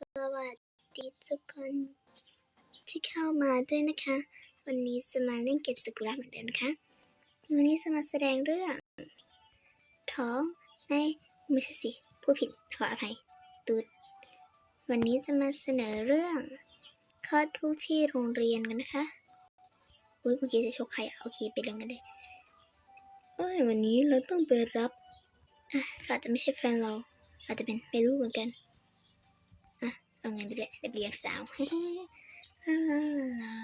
สวัสดีทุกคนที่เข้ามาด้วยนะคะ วันนี้จะมาเล่นเก็บสกุระเหมือนเดิมนะคะวันนี้จะมาแสดงเรื่องท้องในไม่ใช่สิผู้ผิดขออภัยตูดวันนี้จะมาเสนอเรื่องคลอดลูกที่โรงเรียนกันนะคะอุ้ยเมื่อกี้จะชกใครอะโอเคไปเรื่องกันเลยเอ้ยวันนี้เราต้องไปรับอะเขาอาจจะไม่ใช่แฟนเรา อาจจะเป็นไม่รู้เหมือนกัน เอาเงินไปเลยเดี๋ยวไปเรียกสาวลาลาลาลา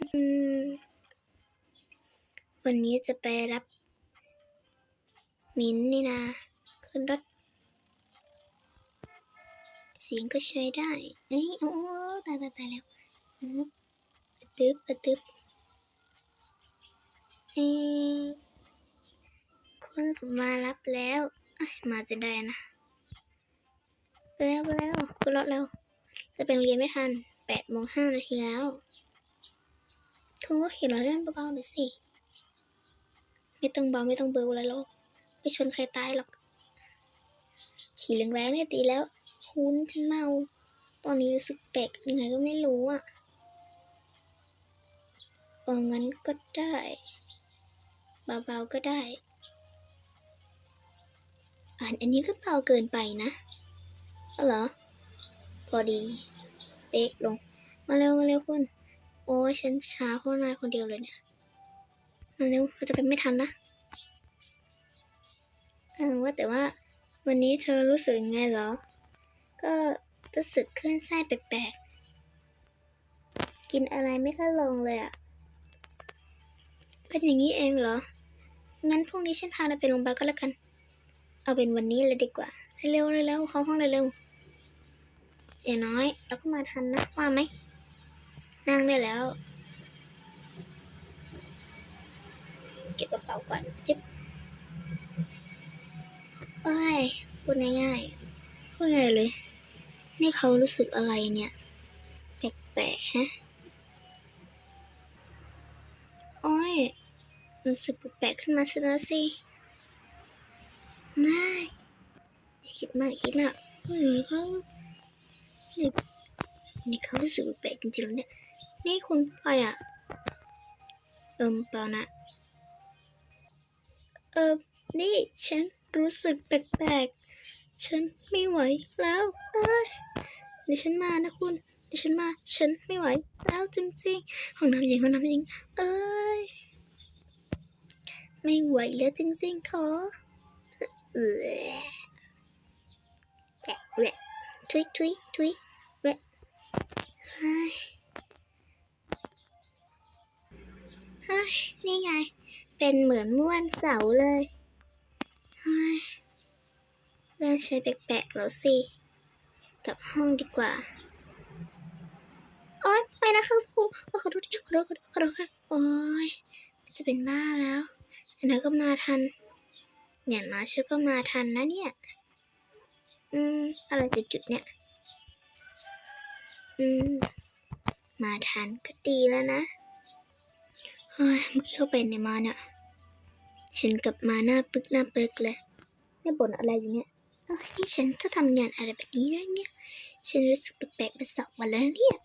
อืมวันนี้จะไปรับ มิ้นท์นี่นะขึ้นรถเสียงก็ใช้ได้เอ้ยโอ้ตายตายตายแล้วอึ๊บอะตึ๊บอะตึ๊บเอ้ยคนผมมารับแล้วเอ้ยมาจะได้นะ ไปแล้วไปแล้วขึ้นรถแล้วจะเป็นเรียนไม่ทันแปดโมงห้านาทีแล้วคุณก็เขียนเราเรื่องเบาๆหน่อยสิ ไม่ต้องเบาไม่ต้องเบอร์อะไรหรอกไม่ชนใครตายหรอก ขี่แรงๆเนี่ยดีแล้วคุณฉันเมา ตอนนี้รู้สึกแปลกยังไงก็ไม่รู้อะเอองั้นก็ได้เบาๆก็ได้ อ่านอันนี้ก็เบาเกินไปนะ เอเหรอ พอดีเป๊กลง มาเร็วมาเร็วคุณ โอ้ยฉันช้าเพราะนายคนเดียวเลยเนี่ย มาเร็วเราจะเป็นไม่ทันนะเออว่าแต่ว่าวันนี้เธอรู้สึกยังไงเหรอ ก็รู้สึกคลื่นไส้แปลกๆ กินอะไรไม่ค่อยลงเลยอะ่ะเป็นอย่างนี้เองเหรอ งั้นพรุ่งนี้ฉันพาเราไปโรงพยาบาลก็แล้วกัน เอาเป็นวันนี้เลยดีกว่า เร็วๆเร็วเข้าห้องเร็วอย่างน้อยเราก็มาทันนะว่าไหมนั่งได้แล้ว เก็บกระเป๋าก่อนจิ๊บโอ้ยพูดง่ายๆพูดง่ายเลย นี่เขารู้สึกอะไรเนี่ย แปลกๆฮะโอ้ยรู้สึกแปลกๆขึ้นมาซะแล้วสิไม่อย่า คิดมากคิดมากเฮ้ยเขานี่นี่เขารู้สึกแปลกจริงๆเนี่ยนี่คุณใครอะ เอิมเปล่านะเออนี่ฉันรู้สึกแปลกๆ ฉันไม่ไหวแล้วเอ้ยเดี๋ยวฉันมานะคุณเดี๋ยวฉันมา ฉันไม่ไหวแล้วจริงๆ ห้องน้ำหญิงห้องน้ำหญิง เอ้ย ไม่ไหวแล้วจริงๆ ขอเออ แวะทุยทุยทุยแวะเฮ้ยฮ้ยนี่ไง เป็นเหมือนม่วนเสาเลยเฮ้ยเริ่มใช้แปลกๆแล้วสิกลับห้องดีกว่าโอ๊ยไปนะคะครูขอโทษทีขอโทษขอโทษขอโทษค่ะโอ๊ยจะเป็นบ้าแล้วอันนั้นก็มาทัน อย่างน้อยฉันก็มาทันนะเนี่ย อืม อะไรจุดเนี่ย อืม มาทันก็ดีแล้วนะ เฮ้ยเมื่อกี้เข้าไปในมาเนี่ย เห็นกับมาหน้าปึกหน้าเปิกเลยนี่บ่นอะไรอยู่เนี่ยเอ้ยนี่ฉันจะทำงานอะไรแบบนี้ได้เนี่ย ฉันรู้สึกแปลกๆมาสองวันแล้วเนี่ย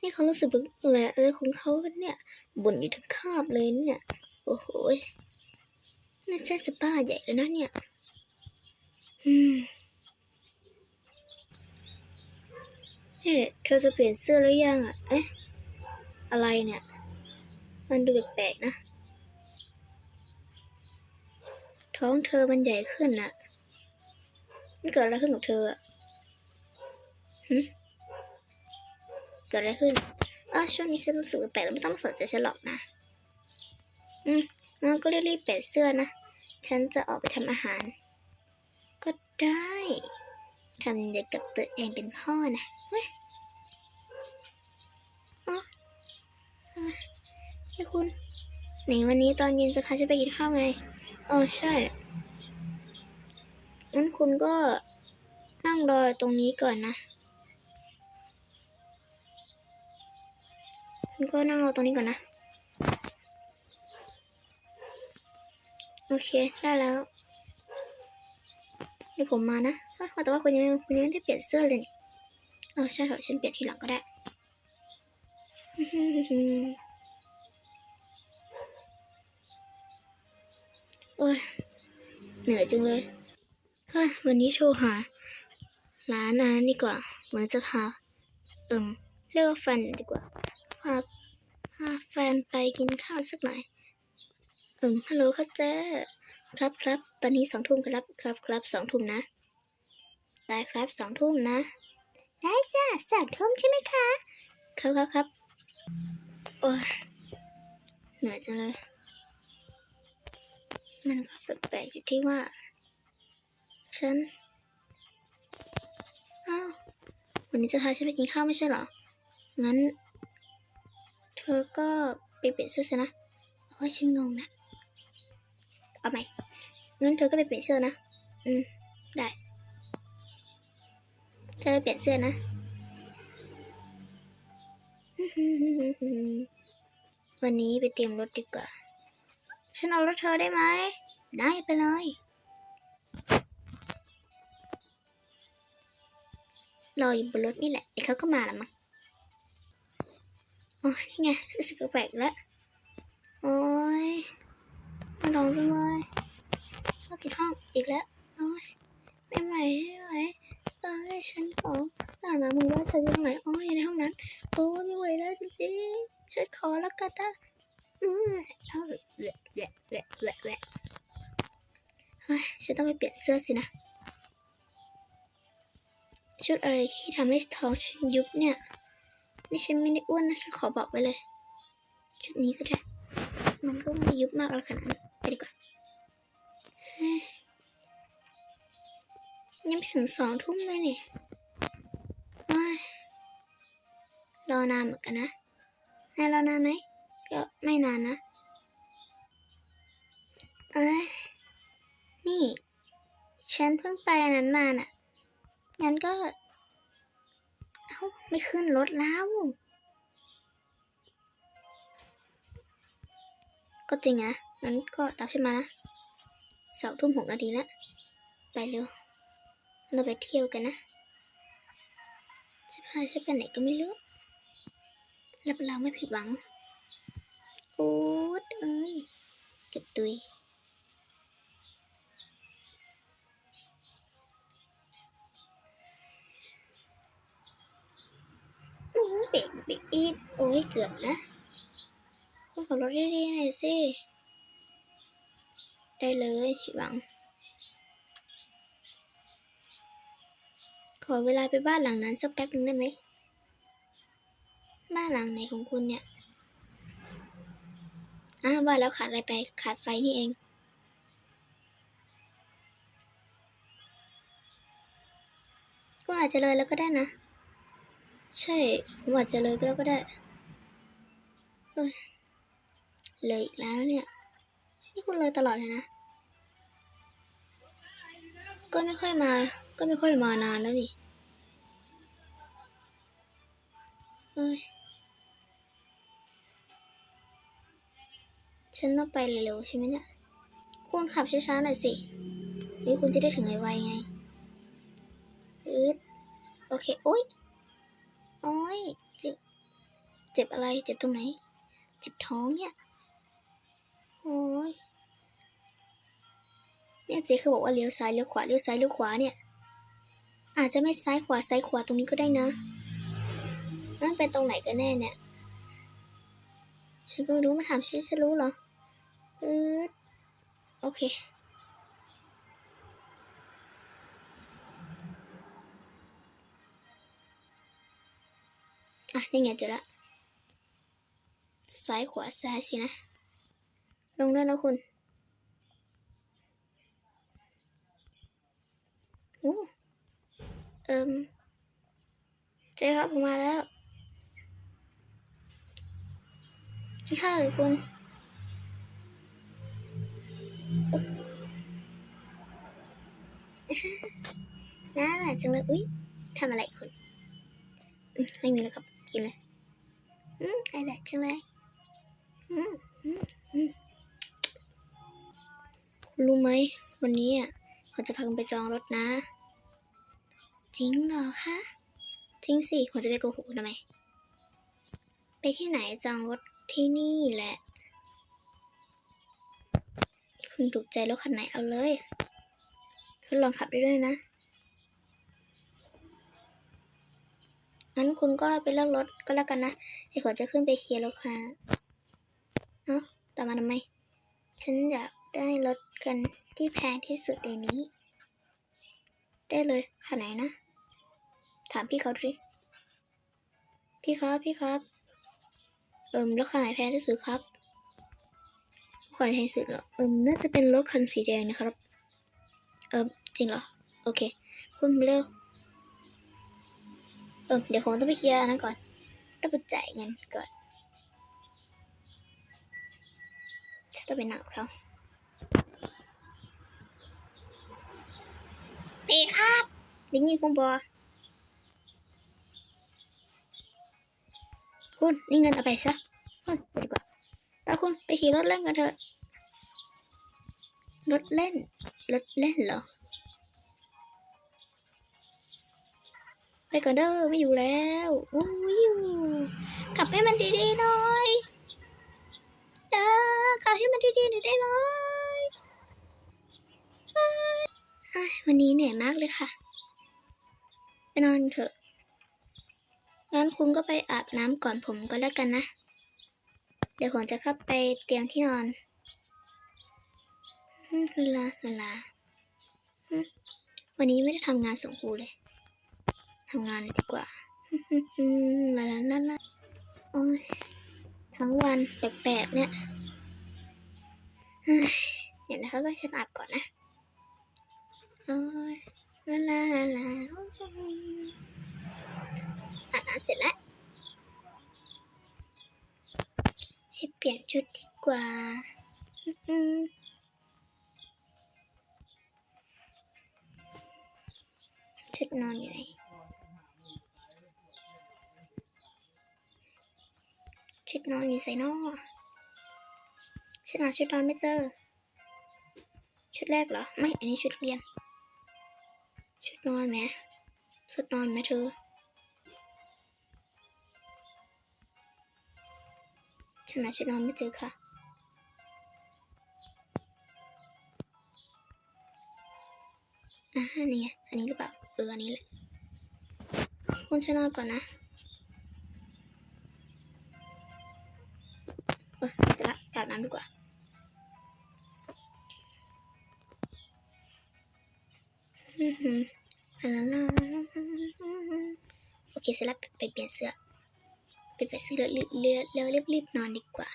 นี่เขารู้สึกแบบอะไรอะไรของเขากันเนี่ย บ่นอยู่ทั้งคาบเลยเนี่ย โอ้โหน่าจะสบ้าใหญ่แล้วนะเนี่ย อืม เฮ้เธอจะเปลี่ยนเสื้อหรือยังอะ เอ๊ะ อะไรเนี่ย มันดูแปลกๆนะ ท้องเธอมันใหญ่ขึ้นน่ะมันเกิดอะไรขึ้นกับเธออะหึเกิดอะไรขึ้นอ้าวช่วงนี้ฉันรู้สึกแปลกแล้วไม่ต้องสนใจฉันหรอกนะ อืมงั้นก็รีบๆเปลี่ยนเสื้อนะ ฉันจะออกไปทำอาหาร ก็ได้ทำอย่างกับตัวเองเป็นพ่อนะเฮ้ย ไอ้คุณไหนวันนี้ตอนเย็นจะพาฉันไปกินข้าวไง เออใช่ งั้นคุณก็นั่งรอตรงนี้ก่อนนะ คุณก็นั่งรอตรงนี้ก่อนนะ โอเค ได้แล้วเดี๋ยวผมมานะแต่ว่าคุณยังไม่คุณยังไม่ได้เปลี่ยนเสื้อเลย เออใช่เถอะฉันเปลี่ยนทีหลังก็ได้ โอ้ยเหนื่อยจังเลยเฮ้ยวันนี้โทรหา ร้านนั้นดีกว่า เหมือนจะพา เอิ่มเรียกว่าแฟนดีกว่าพาพาแฟนไปกินข้าวสักหน่อย เอิ่มฮัลโหลครับเจ๊ครับครับตอนนี้สองทุ่มครับครับครับสองทุ่มนะ ได้ครับสองทุ่มนะ ได้จ้ะสองทุ่มใช่ไหมคะ ครับครับครับ โอ้ยเหนื่อยจังเลย มันก็แปลกๆอยู่ที่ว่า ฉันอ้าววันนี้จะพาฉันไปกินข้าวไม่ใช่เหรอ งั้น เธอก็ไปเปลี่ยนเสื้อซะนะโอ้ยฉันงงนะ เอาใหมงั้นเธอก็ไปเปลี่ยนเสื้อนะ อืม ได้ เธอเปลี่ยนเสื้อนะ วันนี้ไปเตรียมรถดีกว่า ฉันเอารถเธอได้ไหม ได้ไปเลย รออยู่บนรถนี่แหละเดี๋ยวเขาก็มาละมั้งโอ้ยนี่ไงรู้สึกแปลกแล้ว โอ้ยมันร้องจังเลยเข้าผิดห้องอีกแล้ว โอ้ยไม่ไหวไม่ไหว ตอนแรกฉันขอถามนะมึงว่าฉันอยู่ตรงไหนอ๋ออยู่ในห้องนั้นโอ้ไม่ไหวแล้วจริงๆฉันขอแล้วกันนะอืมเอาแหละแหละแหละแหละแหละแหละเฮ้ยฉันต้องไปเปลี่ยนเสื้อสินะ ชุดอะไรที่ทำให้ท้องฉันยุบเนี่ย นี่ฉันไม่ได้อ้วนนะฉันขอบอกไว้เลย ชุดนี้ก็ได้ มันก็ไม่ยุบมากแล้วขนาดนั้นไปดีกว่า ยังไม่ถึงสองทุ่มเลยนี่ว้ายรอนานเหมือนกันนะนายรอนานไหม ก็ไม่นานนะ เอ้ย นี่ ฉันเพิ่งไปอันนั้นมาน่ะ งั้นก็ เอ้า ไม่ขึ้นรถแล้ว ก็จริงนะงั้นก็ตามฉันมานะสองทุ่มหกนาทีแล้ว ไปเร็ว เราไปเที่ยวกันนะจะพาฉันไปไหนก็ไม่รู้รับรองไม่ผิดหวังโอ๊ดเอ้ยเก็บตุยโอ้เบรกเบรกอีดโอ้ยเกือบนะคุณขับรถดีๆหน่อยสิ ได้เลยผิดหวัง อเวลาไปบ้านหลังนั้นสักแป๊บนึงได้ไหมบ้านหลังไหนของคุณเนี่ยอ้าว่าแล้วขาดอะไรไปขาดไฟนี่เอง ก็อาจจะเลยแล้วก็ได้นะ ใช่ผมอาจจะเลยก็ก็ได้เอ้ยเลยอีกแล้วเนี่ย นี่คุณเลยตลอดเลยนะ ก็ไม่ค่อยมา ก็ไม่ค่อยมานานแล้วนี่เอ้ย ฉันต้องไปเร็วๆใช่ไหมเนี่ย คุณขับช้าๆหน่อยสิเฮ้ยคุณจะได้ถึงไวๆไงอืดโอเค โอ๊ยโอ๊ยเจ็บ เจ็บอะไร เจ็บตรงไหน เจ็บท้องเนี่ย เนี่ยเจ๊เขาบอกว่าเลี้ยวซ้ายเลี้ยวขวาเลี้ยวซ้ายเลี้ยวขวาเนี่ย อาจจะไม่ซ้ายขวาซ้ายขวาตรงนี้ก็ได้นะมันเป็นตรงไหนกันแน่เนี่ย ฉันก็ไม่รู้มาถามฉันฉันรู้เหรอเออโอเค อะนี่ไงเจอละซ้ายขวาซ้ายสินะ ลงด้วยนะคุณ อ้เอิมเจ๊ครับผมมาแล้วกินข้าวหรือคุณน่าอร่อยจังเลย อุ๊ยทำอะไรคุณไม่มีแล้วครับ กินเลย อืมอร่อยจังเลย อืมอืมอืมรู้ไหมวันนี้อะ ผมจะพาคุณไปจองรถนะ จริงเหรอคะจริงสิผมจะไปโกหกทำไม ไปที่ไหนจองรถที่นี่แหละ คุณถูกใจรถคันไหนเอาเลยทดลองขับได้ด้วยนะงั้นคุณก็ไปเลือกรถก็แล้วกันนะเดี๋ยวผมจะขึ้นไปเคลียร์รถค่ะเอ้าตามมาทำไม ฉันอยากได้รถกัน ที่แพงที่สุดในนี้ ได้เลยคันไหนนะ ถามพี่เขาดิพี่ครับพี่ครับ เอิมรถคันไหนแพงที่สุดครับคันไหนแพงที่สุดเหรอเอิมน่าจะเป็นรถคันสีแดงนะครับ เอิมจริงเหรอ โอเคคุณเร็วเออเดี๋ยวผมต้องไปเคลียร์นนั้นก่อน ต้องไปจ่ายเงินก่อน ฉันต้องไปหนักเขา พี่ครับได้ยินผมบอคุณนี่เงินเอาไปซะคุณไปดีกว่าแล้วคุณไปขี่รถเล่นกันเถอะรถเล่นรถเล่นเหรอไปก่อนเด้อไม่อยู่แล้วอู้วิวกลับให้มันดีๆหน่อยเด้อกลับให้มันดีๆหน่อยได้ไหม วันนี้เหนื่อยมากเลยค่ะ ไปนอนเถอะ งั้นคุณก็ไปอาบน้ำก่อนผมก็แล้วกันนะ เดี๋ยวผมจะเข้าไปเตรียมที่นอนลาลาลาวันนี้ไม่ได้ทำงานส่งครูเลย ทำงานดีกว่าลาลาลาลาโอ้ยทั้งวันแปลกๆเนี่ยเดี๋ยวนะคะก็ฉันอาบก่อนนะ ลาลาลาลาโอ้ยจังอาบน้ำเสร็จแล้ว ให้เปลี่ยนชุดดีกว่าอืมชุดนอนอยู่ไหนชุดนอนอยู่ใส่นอฉันหาชุดนอนไม่เจอ ชุดแรกเหรอ ไม่ อันนี้ชุดเรียน ชุดนอนไหมชุดนอนไหมเธอฉันหาชุดนอนไม่เจอค่ะอ่านี่ไงอันนี้หรือเปล่าเอออันนี้แหละคุณฉันนอนก่อนนะเออเสร็จละอาบน้ำดีกว่าอือหือลาลา โอเคเสร็จแล้วไปเปลี่ยนเสื้อไปเปลี่ยนเสื้อแล้วรีบแล้วรีบรีบนอนดีกว่า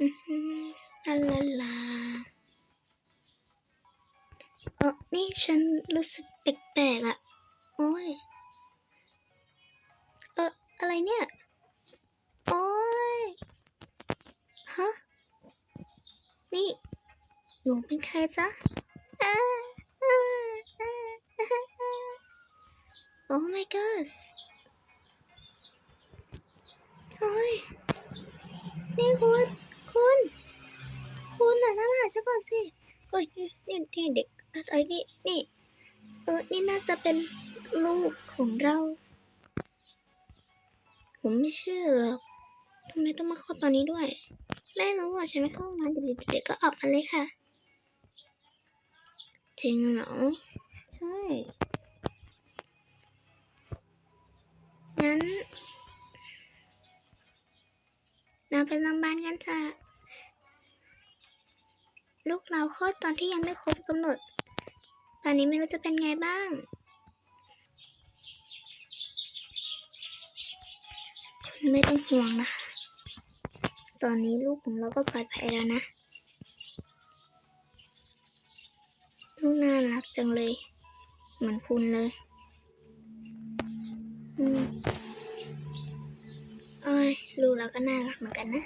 อือหื อลาลาลาเออนี่ฉันรู้สึกแปลกๆอะ โอ้ย เอออะไรเนี่ย โอ้ย ฮะ นี่ หนูเป็นใครจ๊ะโอ้ my god โอ้ย นี่คุณ คุณ คุณน่ะน่ารักใช่ป่ะสิเฮ้ยนี่นี่เด็ก อะไรนี่นี่ เออ นี่น่าจะเป็นลูกของเรา ผมไม่เชื่อหรอกทำไมต้องมาเข้าตอนนี้ด้วย ไม่รู้อะฉันไม่เข้าห้องน้ำเด็กๆเด็กก็ออกมาเลยค่ะ จริงเหรอ ใช่ งั้นเราไปโรงพยาบาลกันจ้ะลูกเราคลอดตอนที่ยังไม่ครบกำหนด ตอนนี้ไม่รู้จะเป็นไงบ้าง คุณไม่ต้องห่วงนะคะ ตอนนี้ลูกของเราก็ปลอดภัยแล้วนะ ลูกน่ารักจังเลย เหมือนคุณเลย อืมเอ้ยลูกเราก็น่ารักเหมือนกันนะ